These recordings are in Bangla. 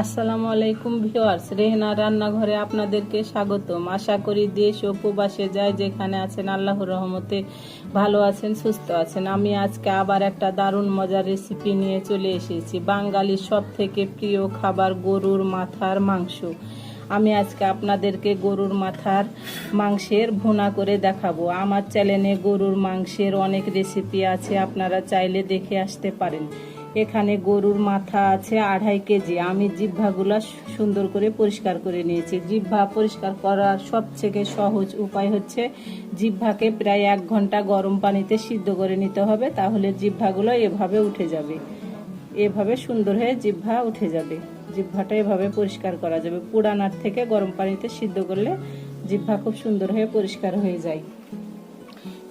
আসসালামু আলাইকুম ভিউয়ার্স, রেহনা রান্নাঘরে আপনাদেরকে স্বাগতম। আশা করি দেশ ও প্রবাসে যায় যেখানে আছেন, আল্লাহর রহমতে ভালো আছেন, সুস্থ আছেন। আমি আজকে আবার একটা দারুণ মজার রেসিপি নিয়ে চলে এসেছি। বাঙালির সব থেকে প্রিয় খাবার গরুর মাথার মাংস। আমি আজকে আপনাদেরকে গরুর মাথার মাংসের ভুনা করে দেখাবো। আমার চ্যানেলে গরুর মাংসের অনেক রেসিপি আছে, আপনারা চাইলে দেখে আসতে পারেন। এখানে গরুর মাথা আছে আড়াই কেজি। আমি জিভ্ভাগুলো সুন্দর করে পরিষ্কার করে নিয়েছি। জিভ্ভা পরিষ্কার করার সবথেকে সহজ উপায় হচ্ছে জিভ্ভাকে প্রায় এক ঘণ্টা গরম পানিতে সিদ্ধ করে নিতে হবে, তাহলে জিভ্ভাগুলো এভাবে উঠে যাবে। এভাবে সুন্দর হয়ে জিভ্ভা উঠে যাবে। জিভ্ভাটা এভাবে পরিষ্কার করা যাবে। পুরানার থেকে গরম পানিতে সিদ্ধ করলে জিভ্ভা খুব সুন্দর হয়ে পরিষ্কার হয়ে যায়।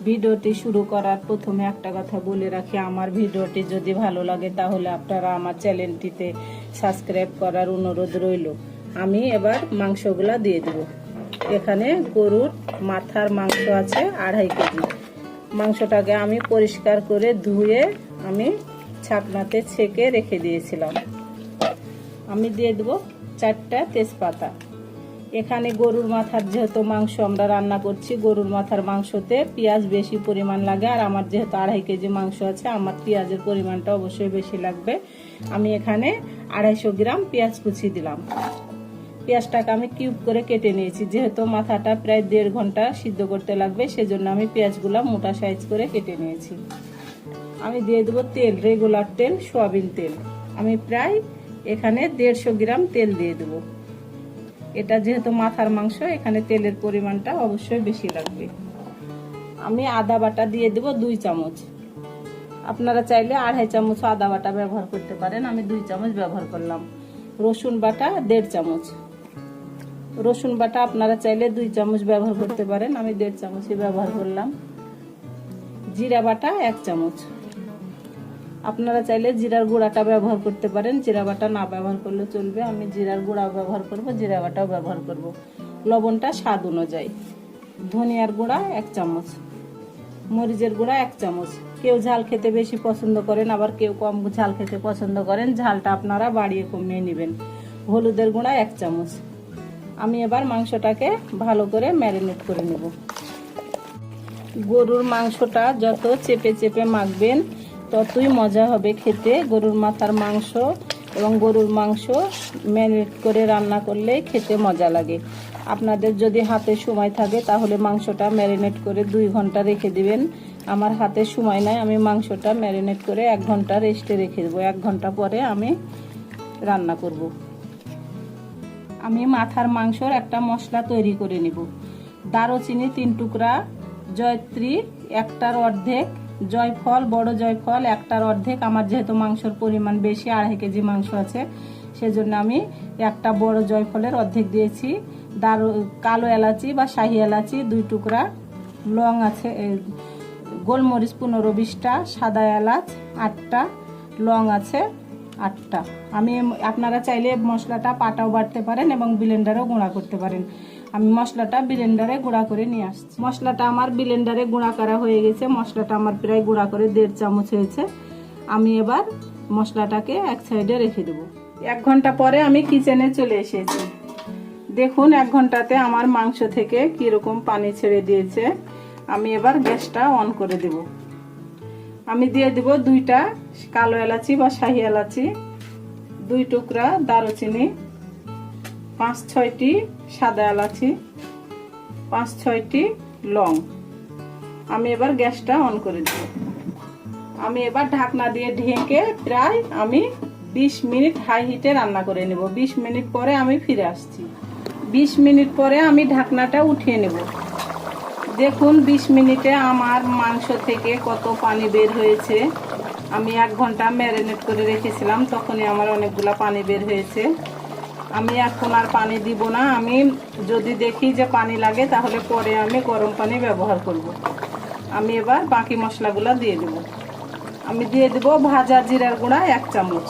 ভিডিওটি শুরু করার প্রথমে একটা কথা বলে রাখি, আমার ভিডিওটি যদি ভালো লাগে তাহলে আপনারা আমার চ্যানেলটিতে সাবস্ক্রাইব করার অনুরোধ রইল। আমি এবার মাংসগুলা দিয়ে দেব। এখানে গরুর মাথার মাংস আছে আড়াই কেজি। মাংসটাকে আমি পরিষ্কার করে ধুয়ে আমি ছাকনাতে ছেঁকে রেখে দিয়েছিলাম। আমি দিয়ে দেবো চারটা তেজপাতা। এখানে গরুর মাথার যেহেতু মাংস আমরা রান্না করছি, গরুর মাথার মাংসতে পেঁয়াজ বেশি পরিমাণ লাগে। আর আমার যেহেতু আড়াই কেজি মাংস আছে, আমার পেঁয়াজের পরিমাণটা অবশ্যই বেশি লাগবে। আমি এখানে আড়াইশো গ্রাম পেঁয়াজ কুচি দিলাম। পেঁয়াজটাকে আমি কিউব করে কেটে নিয়েছি। যেহেতু মাথাটা প্রায় দেড় ঘণ্টা সিদ্ধ করতে লাগবে, সেজন্য আমি পেঁয়াজগুলো মোটা সাইজ করে কেটে নিয়েছি। আমি দিয়ে দেবো তেল রেগুলার তেল, সোয়াবিন তেল। আমি প্রায় এখানে দেড়শো গ্রাম তেল দিয়ে দেবো। এটা যেহেতু মাথার মাংস, এখানে তেলের পরিমাণটা অবশ্যই বেশি লাগবে। আমি আদা বাটা দিয়ে দেব দুই চামচ। আপনারা চাইলে আড়াই চামচ আদা বাটা ব্যবহার করতে পারেন, আমি দুই চামচ ব্যবহার করলাম। রসুন বাটা দেড় চামচ। রসুন বাটা আপনারা চাইলে দুই চামচ ব্যবহার করতে পারেন, আমি দেড় চামচই ব্যবহার করলাম। জিরা বাটা এক চামচ। আপনারা চাইলে জিরার গুঁড়াটা ব্যবহার করতে পারেন। জিরা বাটা না ব্যবহার করলে চলবে। আমি জিরার গুঁড়া ব্যবহার করব, জিরা বাটাও ব্যবহার করব। লবণটা স্বাদ অনুযায়ী। ধনিয়ার গুঁড়া এক চামচ। মরিচের গুঁড়া এক চামচ। কেউ ঝাল খেতে বেশি পছন্দ করেন, আবার কেউ কম ঝাল খেতে পছন্দ করেন, ঝালটা আপনারা বাড়িয়ে কমিয়ে নেবেন। হলুদের গুঁড়া এক চামচ। আমি এবার মাংসটাকে ভালো করে ম্যারিনেট করে নেব। গরুর মাংসটা যত চেপে চেপে মাখবেন ততই মজা হবে খেতে। গরুর মাথার মাংস এবং গরুর মাংস ম্যারিনেট করে রান্না করলে খেতে মজা লাগে। আপনাদের যদি হাতে সময় থাকে, তাহলে মাংসটা ম্যারিনেট করে দুই ঘণ্টা রেখে দিবেন। আমার হাতে সময় নাই, আমি মাংসটা ম্যারিনেট করে এক ঘণ্টা রেস্টে রেখে দেবো। এক ঘণ্টা পরে আমি রান্না করব। আমি মাথার মাংসর একটা মশলা তৈরি করে নিব। দারুচিনি তিন টুকরা, জয়ত্রী একটার অর্ধেক জয়ফল, বড় জয়ফল, একটার অর্ধেক। আমার যেহেতু মাংসর পরিমাণ বেশি, আড়াই কেজি মাংস আছে, সেজন্য আমি একটা বড় জয়ফলের অর্ধেক দিয়েছি। দারু, কালো এলাচি বা শাহি এলাচি, দুই টুকরা লং আছে গোলমরিচ পনেরো বিশটা, সাদা এলাচ আটটা, লং আছে আটটা। আমি আপনারা চাইলে মশলাটা পাটাও বাটতে পারেন এবং ব্লেন্ডারেও গুঁড়া করতে পারেন। আমি মশলাটা ব্লেন্ডারে গুঁড়া করে নিয়ে আসছি। মশলাটা আমার ব্লেন্ডারে গুঁড়া করা হয়ে গেছে। মশলাটা আমার প্রায় গুঁড়া করে দেড় চামচ হয়েছে। আমি এবার মশলাটাকে এক সাইডে রেখে দেবো। এক ঘণ্টা পরে আমি কিচেনে চলে এসেছি। দেখুন, এক ঘন্টাতে আমার মাংস থেকে কীরকম পানি ছেড়ে দিয়েছে। আমি এবার গ্যাসটা অন করে দেব। আমি দিয়ে দেব দুইটা কালো এলাচি বা শাহি এলাচি, দুই টুকরা দারুচিনি পাঁচ ছয়টি সাদা এলাচি পাঁচ ছয়টি লং। আমি এবার গ্যাসটা অন করে দেব। আমি এবার ঢাকনা দিয়ে ঢেকে প্রায় আমি বিশ মিনিট হাই হিটে রান্না করে নেব। বিশ মিনিট পরে আমি ফিরে আসছি। বিশ মিনিট পরে আমি ঢাকনাটা উঠিয়ে নেব। দেখুন, বিশ মিনিটে আমার মাংস থেকে কত পানি বের হয়েছে। আমি এক ঘণ্টা ম্যারিনেট করে রেখেছিলাম, তখনই আমার অনেকগুলো পানি বের হয়েছে। আমি এখন আর পানি দিব না। আমি যদি দেখি যে পানি লাগে, তাহলে পরে আমি গরম পানি ব্যবহার করব। আমি এবার বাকি মশলাগুলো দিয়ে দেব। আমি দিয়ে দেব ভাজা জিরার গুঁড়া এক চামচ।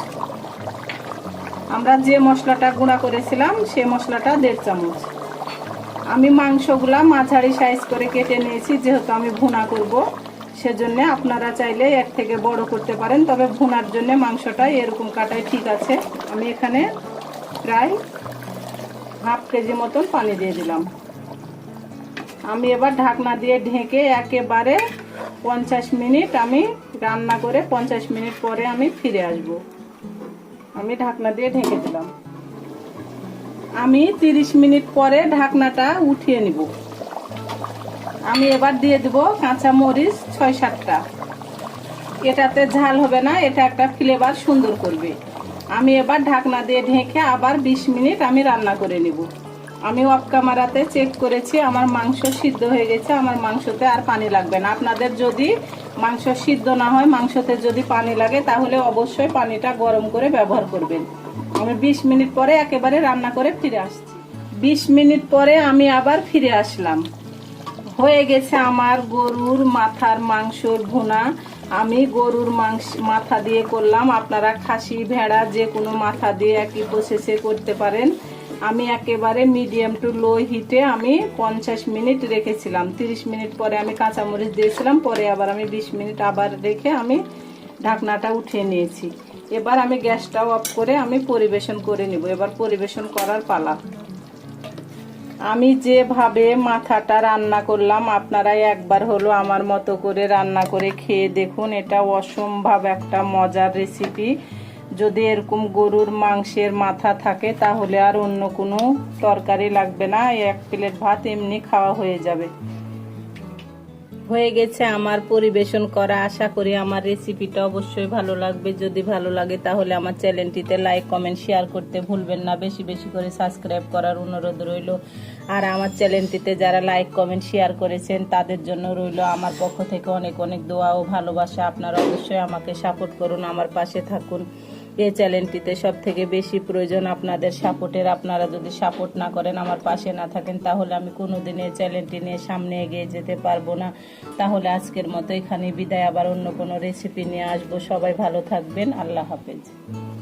আমরা যে মশলাটা গুঁড়া করেছিলাম, সে মশলাটা দেড় চামচ। আমি মাংসগুলা মাঝারি সাইজ করে কেটে নিয়েছি, যেহেতু আমি ভুনা করব, সেজন্য আপনারা চাইলে এর থেকে বড় করতে পারেন, তবে ভুনার জন্য মাংসটা এরকম কাটাই ঠিক আছে। আমি এখানে প্রায় হাফ কেজি মতন পানি দিয়ে দিলাম। আমি এবার ঢাকনা দিয়ে ঢেকে একেবারে পঞ্চাশ মিনিট আমি রান্না করে পঞ্চাশ মিনিট পরে আমি ফিরে আসব। আমি ঢাকনা দিয়ে ঢেকে দিলাম। আমি তিরিশ মিনিট পরে ঢাকনাটা উঠিয়ে নিব। আমি এবার দিয়ে দেব কাঁচা মরিচ ছয় সাতটা। এটাতে ঝাল হবে না, এটা একটা ফ্লেভার সুন্দর করবে। আমি এবার ঢাকনা দিয়ে ঢেকে আবার বিশ মিনিট আমি রান্না করে নিব। আমি অফ ক্যামেরাতে চেক করেছি, আমার মাংস সিদ্ধ হয়ে গেছে, আমার মাংসতে আর পানি লাগবে না। আপনাদের যদি মাংস সিদ্ধ না হয়, মাংসতে যদি পানি লাগে, তাহলে অবশ্যই পানিটা গরম করে ব্যবহার করবেন। আমি বিশ মিনিট পরে একেবারে রান্না করে ফিরে আসছি। বিশ মিনিট পরে আমি আবার ফিরে আসলাম। হয়ে গেছে আমার গরুর মাথার মাংসর ভুনা। আমি গরুর মাংস, মাথা দিয়ে করলাম। আপনারা খাসি, ভেড়া, যে কোনো মাথা দিয়ে একই প্রসেসে করতে পারেন। আমি একেবারে মিডিয়াম টু লো হিটে আমি পঞ্চাশ মিনিট রেখেছিলাম। তিরিশ মিনিট পরে আমি কাঁচামরিচ দিয়েছিলাম, পরে আবার আমি বিশ মিনিট আবার রেখে আমি ঢাকনাটা উঠিয়ে নিয়েছি। এবার আমি গ্যাসটাও অফ করে আমি পরিবেশন করে নিব। এবার পরিবেশন করার পালা। আমি যেভাবে মাথাটা রান্না করলাম আপনারা একবার হলো আমার মতো করে রান্না করে খেয়ে দেখুন, এটা অসম্ভব একটা মজার রেসিপি যদি এরকম গরুর মাংসের মাথা থাকে, তাহলে আর অন্য কোনো তরকারি লাগবে না, এক প্লেট ভাত এমনি খাওয়া হয়ে যাবে। হয়ে গেছে আমার পরিবেশন করা। আশা করি আমার রেসিপিটা অবশ্যই ভালো লাগবে। যদি ভালো লাগে তাহলে আমার চ্যানেলটিতে লাইক কমেন্ট শেয়ার করতে ভুলবেন না। বেশি বেশি করে সাবস্ক্রাইব করার অনুরোধ রইল। আর আমার চ্যানেলটিতে যারা লাইক কমেন্ট শেয়ার করেছেন, তাদের জন্য রইল আমার পক্ষ থেকে অনেক অনেক দোয়া ও ভালোবাসা। আপনারা অবশ্যই আমাকে সাপোর্ট করুন। আমার পাশে থাকুন। এই চ্যানেলটিতে সব থেকে বেশি প্রয়োজন আপনাদের সাপোর্টের। আপনারা যদি সাপোর্ট না করেন, আমার পাশে না থাকেন, তাহলে আমি কোনোদিন এই চ্যানেলটি নিয়ে সামনে এগিয়ে যেতে পারব না। তাহলে আজকের মতো এখানে বিদায়। আবার অন্য কোনো রেসিপি নিয়ে আসব। সবাই ভালো থাকবেন। আল্লাহ হাফেজ।